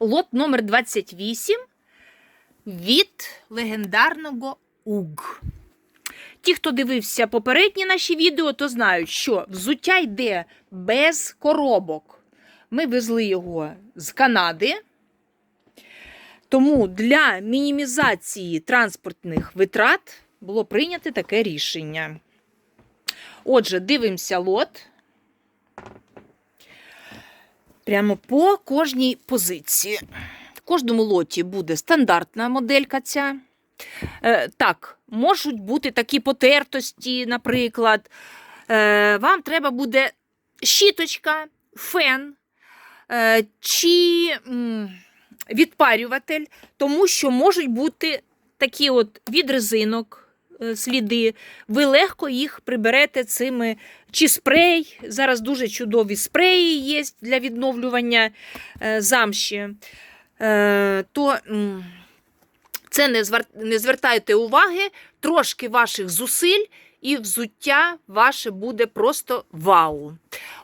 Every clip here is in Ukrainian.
лот номер 28 від легендарного УГ. Ті, хто дивився попередні наші відео, то знають, що взуття йде без коробок. Ми везли його з Канади. Тому для мінімізації транспортних витрат було прийнято таке рішення. Отже, дивимося лот. Прямо по кожній позиції. В кожному лоті буде стандартна моделька ця. Е, так, можуть бути такі потертості, наприклад. Е, вам треба буде щіточка, фен е, чи відпарюватель, тому що можуть бути такі от від резинок е, сліди. Ви легко їх приберете цими чи спрей. Зараз дуже чудові спреї є для відновлювання е, замші. Е, то це не, не звертайте уваги, трошки ваших зусиль, і взуття ваше буде просто вау.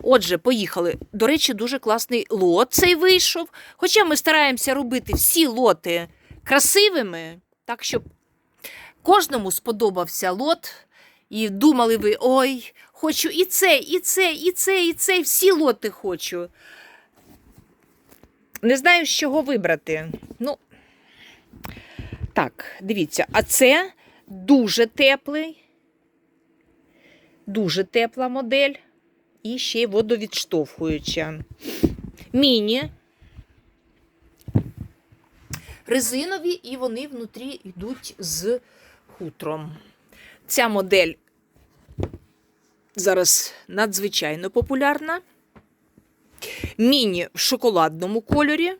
Отже, поїхали. До речі, дуже класний лот цей вийшов. Хоча ми стараємося робити всі лоти красивими, так щоб кожному сподобався лот. І думали ви, ой, хочу і це, і це, і це, і це, всі лоти хочу. Не знаю, з чого вибрати. Ну, так, дивіться, а це дуже теплий, дуже тепла модель і ще й водовідштовхуюча. Міні. Резинові, і вони внутрі йдуть з хутром. Ця модель зараз надзвичайно популярна. Міні в шоколадному кольорі.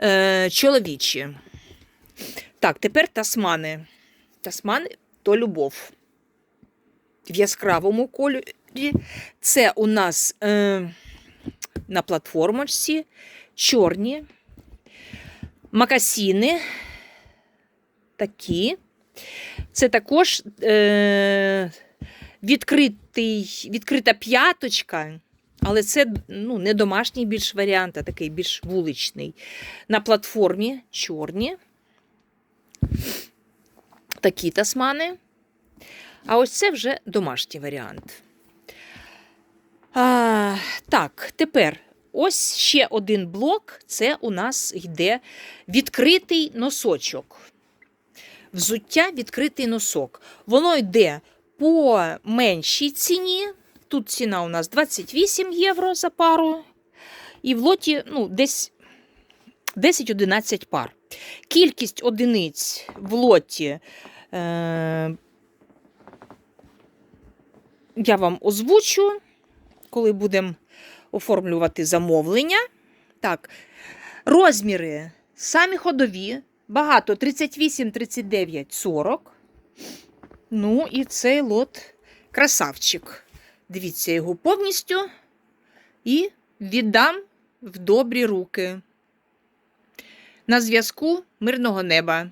Е, чоловічі. Так, тепер тасмани. Тасмани то любов. В яскравому кольорі. Це у нас е, на платформочці чорні макасіни. Такі. Це також е, відкритий, відкрита п'яточка, але це ну, не домашній більш варіант, а такий більш вуличний. На платформі чорні. Такі тасмани. А ось це вже домашній варіант. А, так, тепер ось ще один блок. Це у нас йде відкритий носочок. Взуття відкритий носок. Воно йде по меншій ціні. Тут ціна у нас 28 євро за пару. І в лоті ну, десь 10-11 пар. Кількість одиниць в лоті е, я вам озвучу, коли будемо оформлювати замовлення. Так, розміри самі ходові. Багато 38, 39, 40. Ну, і цей лот красавчик. Дивіться його повністю і віддам в добрі руки. На зв'язку мирного неба.